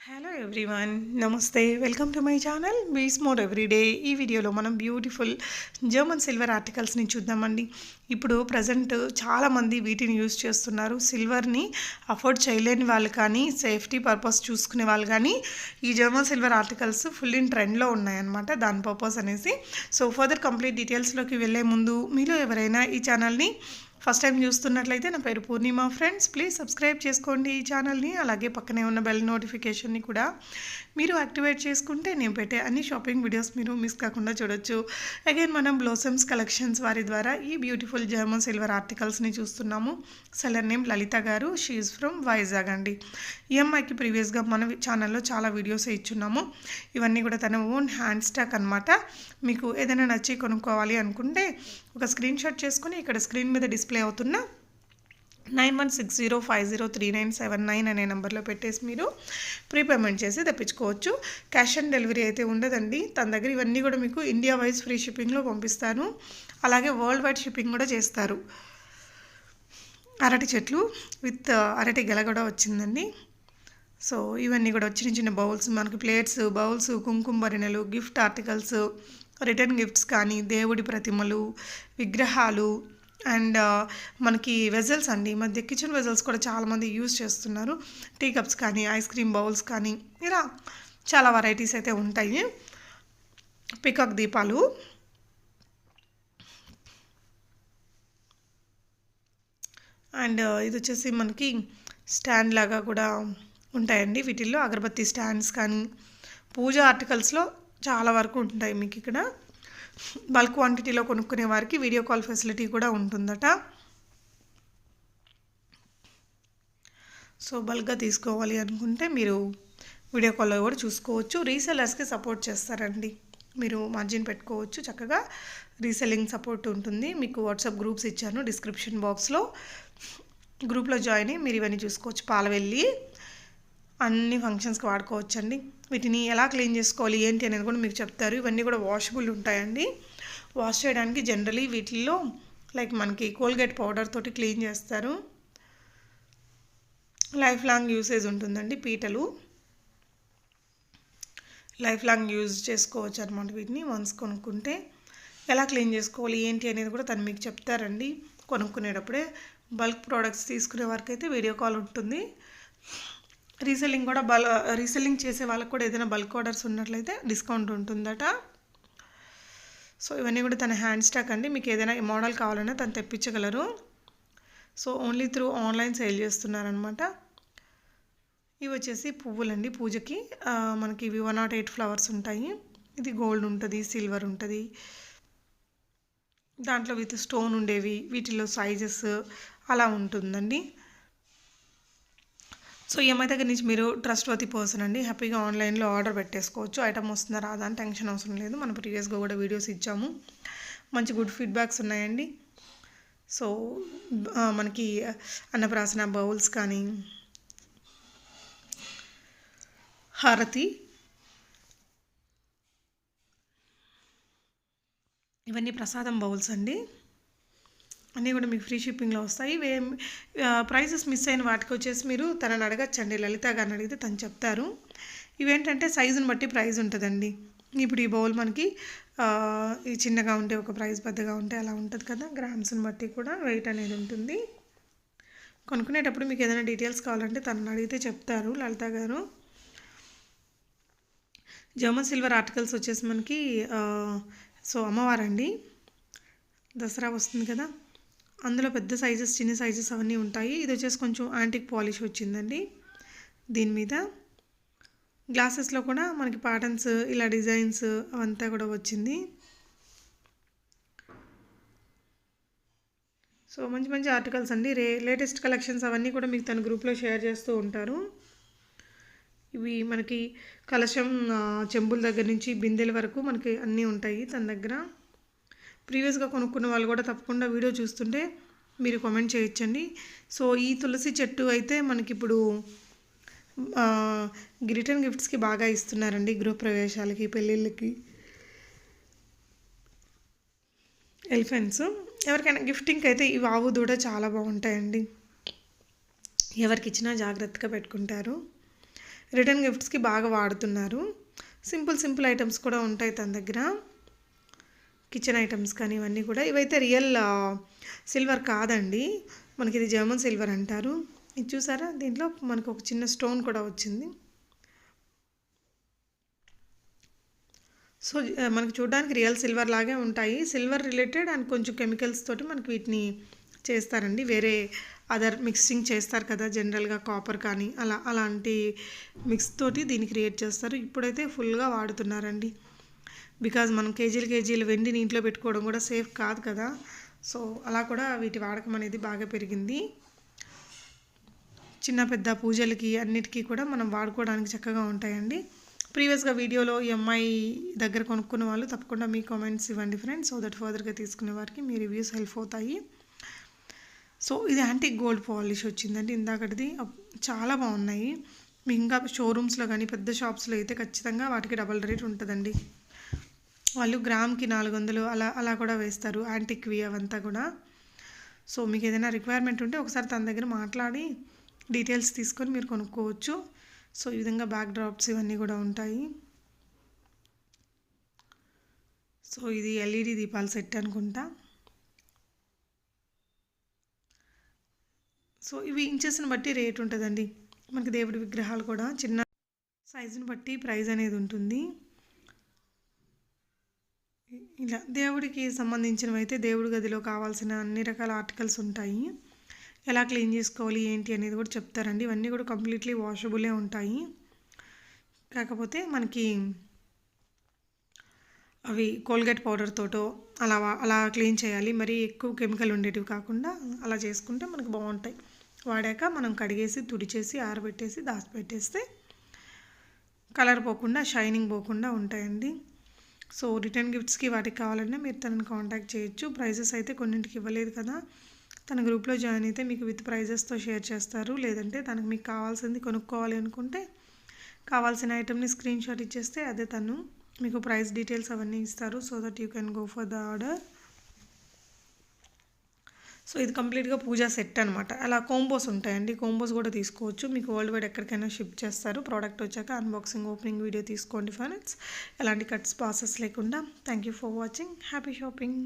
Hello everyone నమస్తే. Welcome to my channel bees more everyday ఈ వీడియోలో మనం బ్యూటిఫుల్ జర్మన్ సిల్వర్ ఆర్టికల్స్ని చూద్దామండి. ఇప్పుడు ప్రజెంట్ చాలామంది వీటిని యూజ్ చేస్తున్నారు. సిల్వర్ని అఫోర్డ్ చేయలేని వాళ్ళు కానీ సేఫ్టీ పర్పస్ చూసుకునే వాళ్ళు కానీ ఈ German silver articles full in ట్రెండ్లో ఉన్నాయన్నమాట. దాని పర్పస్ అనేసి. సో ఫర్దర్ కంప్లీట్ డీటెయిల్స్లోకి వెళ్ళే ముందు మీలో ఎవరైనా ఈ ఛానల్ని ఫస్ట్ టైం చూస్తున్నట్లయితే నా పేరు పూర్ణిమ ఫ్రెండ్స్. ప్లీజ్ సబ్స్క్రైబ్ చేసుకోండి ఈ ఛానల్ని అలాగే పక్కనే ఉన్న బెల్ నోటిఫికేషన్ని కూడా మీరు యాక్టివేట్ చేసుకుంటే నేను పెట్టే అన్ని షాపింగ్ వీడియోస్ మీరు మిస్ కాకుండా చూడొచ్చు. అగైన్ మనం బ్లోసమ్స్ కలెక్షన్స్ వారి ద్వారా ఈ బ్యూటిఫుల్ జర్మన్ సిల్వర్ ఆర్టికల్స్ని చూస్తున్నాము. సెలర్ నేమ్ లలిత గారు. షీఈ్ ఫ్రమ్ వైజాగ్ అండి. ఈఎంఐకి ప్రీవియస్గా మన ఛానల్లో చాలా వీడియోస్ ఇచ్చున్నాము. ఇవన్నీ కూడా తన ఓన్ హ్యాండ్ స్టాక్ అనమాట మీకు ఏదైనా నచ్చి కొనుక్కోవాలి అనుకుంటే ఒక స్క్రీన్ షాట్ చేసుకుని ఇక్కడ స్క్రీన్ మీద డిస్ప్లే అవుతున్న nine one six zero five zero three nine seven nine అనే నెంబర్లో పెట్టేసి మీరు ప్రీపేమెంట్ చేసి తెప్పించుకోవచ్చు. క్యాష్ ఆన్ డెలివరీ అయితే ఉండదండి. తన దగ్గర ఇవన్నీ కూడా మీకు ఇండియా వైజ్ ఫ్రీ షిప్పింగ్లో పంపిస్తాను. అలాగే వరల్డ్ వైడ్ షిప్పింగ్ కూడా చేస్తారు. అరటి చెట్లు విత్ అరటి గెల కూడా వచ్చిందండి. సో ఇవన్నీ కూడా చిన్న చిన్న బౌల్స్ మనకి ప్లేట్స్ బౌల్స్ కుంకుమ భరిణెలు గిఫ్ట్ ఆర్టికల్స్ రిటర్న్ గిఫ్ట్స్ కానీ దేవుడి ప్రతిమలు విగ్రహాలు అండ్ మనకి వెజల్స్ అండి. ఈ మధ్య కిచెన్ వెజల్స్ కూడా చాలామంది యూజ్ చేస్తున్నారు. టీ కప్స్ కానీ ఐస్ క్రీమ్ బౌల్స్ కానీ ఇలా చాలా వెరైటీస్ అయితే ఉంటాయి. పికాక్ దీపాలు. అండ్ ఇది వచ్చేసి మనకి స్టాండ్ లాగా కూడా ఉంటాయండి. వీటిల్లో అగరబత్తి స్టాండ్స్ కానీ పూజ ఆర్టికల్స్లో చాలా వరకు ఉంటాయి మీకు ఇక్కడ. బల్క్ క్వాంటిటీలో కొనుక్కునే వారికి వీడియో కాల్ ఫెసిలిటీ కూడా ఉంటుందట. సో బల్క్గా తీసుకోవాలి అనుకుంటే మీరు వీడియో కాల్లో కూడా చూసుకోవచ్చు. రీసెలర్స్కి సపోర్ట్ చేస్తారండి. మీరు మార్జిన్ పెట్టుకోవచ్చు. చక్కగా రీసెల్లింగ్ సపోర్ట్ ఉంటుంది. మీకు వాట్సాప్ గ్రూప్స్ ఇచ్చాను డిస్క్రిప్షన్ బాక్స్లో. గ్రూప్లో జాయిన్ అయ్యి మీరు ఇవన్నీ చూసుకోవచ్చు. పాలవెల్లి అన్ని ఫంక్షన్స్కి వాడుకోవచ్చు అండి వీటిని ఎలా క్లీన్ చేసుకోవాలి ఏంటి అనేది కూడా మీకు చెప్తారు. ఇవన్నీ కూడా వాషబుల్ ఉంటాయండి. వాష్ చేయడానికి జనరలీ వీటిల్లో లైక్ మనకి కోల్గేట్ పౌడర్ తోటి క్లీన్ చేస్తారు. లైఫ్ లాంగ్ యూసేజ్ ఉంటుందండి పీటలు. లైఫ్ లాంగ్ యూజ్ చేసుకోవచ్చు అనమాట వీటిని వన్స్ కొనుక్కుంటే. ఎలా క్లీన్ చేసుకోవాలి ఏంటి అనేది కూడా తను మీకు చెప్తారండి. కొనుక్కునేటప్పుడే బల్క్ ప్రోడక్ట్స్ తీసుకునే వరకు అయితే వీడియో కాల్ ఉంటుంది. రీసెల్లింగ్ కూడా బల్ రీసెల్లింగ్ చేసే వాళ్ళకి కూడా ఏదైనా బల్క్ ఆర్డర్స్ ఉన్నట్లయితే డిస్కౌంట్ ఉంటుందట. సో ఇవన్నీ కూడా తన హ్యాండ్ స్టాక్ అండి. మీకు ఏదైనా మోడల్ కావాలన్నా తను తెప్పించగలరు. So only through online sale చేస్తున్నారనమాట ఇవి వచ్చేసి పువ్వులండి పూజకి. మనకి ఇవి వన్ నాట్ ఎయిట్ ఫ్లవర్స్ ఉంటాయి. ఇది గోల్డ్ ఉంటుంది సిల్వర్ ఉంటుంది. దాంట్లో విత్ స్టోన్ ఉండేవి వీటిలో సైజెస్ అలా ఉంటుందండి. సో ఈఎంఐ దగ్గర నుంచి మీరు ట్రస్ట్ వతి పర్సన్ అండి హ్యాపీగా ఆన్లైన్లో ఆర్డర్ పెట్టేసుకోవచ్చు. ఐటమ్ వస్తుందా రాదా అని టెన్షన్ అవసరం లేదు. మనం ప్రీవియస్గా కూడా వీడియోస్ ఇచ్చాము. మంచి గుడ్ ఫీడ్బ్యాక్స్ ఉన్నాయండి. సో మనకి అన్నప్రాసన బౌల్స్ కానీ హారతి ఇవన్నీ ప్రసాదం బౌల్స్ అండి. అన్నీ కూడా మీకు ఫ్రీ షిప్పింగ్లో వస్తాయి. ఇవే ప్రైజెస్ మిస్ అయిన వాటికి వచ్చేసి మీరు తనని అడగచ్చండి. లలిత గారిని అడిగితే తను చెప్తారు. ఇవేంటంటే సైజుని బట్టి ప్రైస్ ఉంటుందండి. ఇప్పుడు ఈ బౌల్ మనకి ఈ చిన్నగా ఉంటే ఒక ప్రైస్ పెద్దగా ఉంటే అలా ఉంటుంది కదా. గ్రామ్స్ని బట్టి కూడా వెయిట్ అనేది ఉంటుంది. కొనుక్కునేటప్పుడు మీకు ఏదైనా డీటెయిల్స్ కావాలంటే తనని అడిగితే చెప్తారు లలిత గారు. జర్మన్ సిల్వర్ ఆర్టికల్స్ వచ్చేసి మనకి సో అమ్మవారండి. దసరా వస్తుంది కదా. అందులో పెద్ద సైజెస్ చిన్న సైజెస్ అవన్నీ ఉంటాయి. ఇది వచ్చేసి కొంచెం యాంటిక్ పాలిష్ వచ్చిందండి. దీని మీద గ్లాసెస్లో కూడా మనకి ప్యాటర్న్స్ ఇలా డిజైన్స్ అవంతా కూడా వచ్చింది. సో మంచి మంచి ఆర్టికల్స్ అండి. రే లేటెస్ట్ కలెక్షన్స్ అవన్నీ కూడా మీకు తన గ్రూప్లో షేర్ చేస్తూ ఉంటారు. ఇవి మనకి కలశం చెంబుల దగ్గర నుంచి బిందెల వరకు మనకి అన్నీ ఉంటాయి తన దగ్గర. ప్రీవియస్గా కొనుక్కున్న వాళ్ళు కూడా తప్పకుండా వీడియో చూస్తుంటే మీరు కామెంట్ చేయొచ్చండి. సో ఈ తులసి చెట్టు అయితే మనకి ఇప్పుడు రిటర్న్ గిఫ్ట్స్కి బాగా ఇస్తున్నారండి గృహప్రవేశాలకి పెళ్ళిళ్ళకి. ఎలిఫెంట్స్. ఎవరికైనా గిఫ్టింగ్కి అయితే ఈ ఆవు దూడ చాలా బాగుంటాయండి. ఎవరికి ఇచ్చినా జాగ్రత్తగా పెట్టుకుంటారు. రిటర్న్ గిఫ్ట్స్కి బాగా వాడుతున్నారు. సింపుల్ సింపుల్ ఐటమ్స్ కూడా ఉంటాయి తన దగ్గర. కిచెన్ ఐటమ్స్ కానీ ఇవన్నీ కూడా. ఇవైతే రియల్ సిల్వర్ కాదండి. మనకి ఇది జర్మన్ సిల్వర్ అంటారు. ఇది చూసారా? దీంట్లో మనకు ఒక చిన్న స్టోన్ కూడా వచ్చింది. సో మనకి చూడడానికి రియల్ సిల్వర్ లాగే ఉంటాయి. సిల్వర్ రిలేటెడ్ అండ్ కొంచెం కెమికల్స్ తోటి మనకి వీటిని చేస్తారండి. వేరే అదర్ మిక్సింగ్ చేస్తారు కదా జనరల్గా కాపర్ కానీ అలా అలాంటి మిక్స్ తోటి దీన్ని క్రియేట్ చేస్తారు. ఇప్పుడైతే ఫుల్గా వాడుతున్నారండి. బికాజ్ మనం కేజీలు కేజీలు వెండిని ఇంట్లో పెట్టుకోవడం కూడా సేఫ్ కాదు కదా. సో అలా కూడా వీటి వాడకం అనేది బాగా పెరిగింది. చిన్న పెద్ద పూజలకి అన్నిటికీ కూడా మనం వాడుకోవడానికి చక్కగా ఉంటాయండి. ప్రీవియస్గా వీడియోలో ఈ అమ్మాయి దగ్గర కొనుక్కున్న వాళ్ళు తప్పకుండా మీ కామెంట్స్ ఇవ్వండి ఫ్రెండ్స్ సో దట్ ఫర్దర్గా తీసుకునే వారికి మీ రివ్యూస్ హెల్ప్ అవుతాయి. సో ఇది యాంటిక్ గోల్డ్ పాలిష్ వచ్చిందండి ఇందాకటిది. చాలా బాగున్నాయి. ఇంకా షోరూమ్స్లో కానీ పెద్ద షాప్స్లో అయితే ఖచ్చితంగా వాటికి డబల్ రేట్ ఉంటుందండి. వాళ్ళు గ్రామ్కి నాలుగు వందలు అలా అలా కూడా వేస్తారు యాంటిక్వి అవంతా కూడా. సో మీకు ఏదైనా రిక్వైర్మెంట్ ఉంటే ఒకసారి తన దగ్గర మాట్లాడి డీటెయిల్స్ తీసుకొని మీరు కొనుక్కోవచ్చు. సో ఈ విధంగా బ్యాక్ డ్రాప్స్ ఇవన్నీ కూడా ఉంటాయి. సో ఇది ఎల్ఈడి దీపాల సెట్ అనుకుంటా. సో ఇవి ఇంచెస్ని బట్టి రేట్ ఉంటుందండి. మనకి దేవుడి విగ్రహాలు కూడా చిన్న సైజుని బట్టి ప్రైస్ అనేది ఉంటుంది. ఇలా దేవుడికి సంబంధించినవి అయితే దేవుడి గదిలో కావాల్సిన అన్ని రకాల ఆర్టికల్స్ ఉంటాయి. ఎలా క్లీన్ చేసుకోవాలి ఏంటి అనేది కూడా చెప్తారండి. ఇవన్నీ కూడా కంప్లీట్లీ వాషబులే ఉంటాయి. కాకపోతే మనకి అవి కోల్గేట్ పౌడర్ తోటో అలా అలా క్లీన్ చేయాలి. మరి ఎక్కువ కెమికల్ ఉండేటివి కాకుండా అలా చేసుకుంటే మనకు బాగుంటాయి. వాడాక మనం కడిగేసి తుడిచేసి ఆరబెట్టేసి దాచిపెట్టేస్తే కలర్ పోకుండా షైనింగ్ పోకుండా ఉంటాయండి. సో రిటర్న్ గిఫ్ట్స్కి వాటికి కావాలన్నా మీరు తనని కాంటాక్ట్ చేయొచ్చు. ప్రైజెస్ అయితే కొన్నింటికి ఇవ్వలేదు కదా. తన గ్రూప్లో జాయిన్ అయితే మీకు విత్ ప్రైజెస్తో షేర్ చేస్తారు. లేదంటే తనకు మీకు కావాల్సింది కొనుక్కోవాలి అనుకుంటే కావాల్సిన ఐటమ్ని స్క్రీన్ షాట్ ఇచ్చేస్తే అదే తను మీకు ప్రైస్ డీటెయిల్స్ అవన్నీ ఇస్తారు. So that you can go for the order. So ఇది కంప్లీట్గా పూజా సెట్ అనమాట అలా కోంబోస్ ఉంటాయండి. కోంబోస్ కూడా తీసుకోవచ్చు. మీకు వరల్డ్ వైడ్ ఎక్కడికైనా షిప్ చేస్తారు. ప్రోడక్ట్ వచ్చాక అన్బాక్సింగ్ ఓపెనింగ్ వీడియో తీసుకోండి ఫ్రెండ్స్. ఎలాంటి కట్స్ ప్రాసెస్ లేకుండా. Thank you for watching. Happy shopping.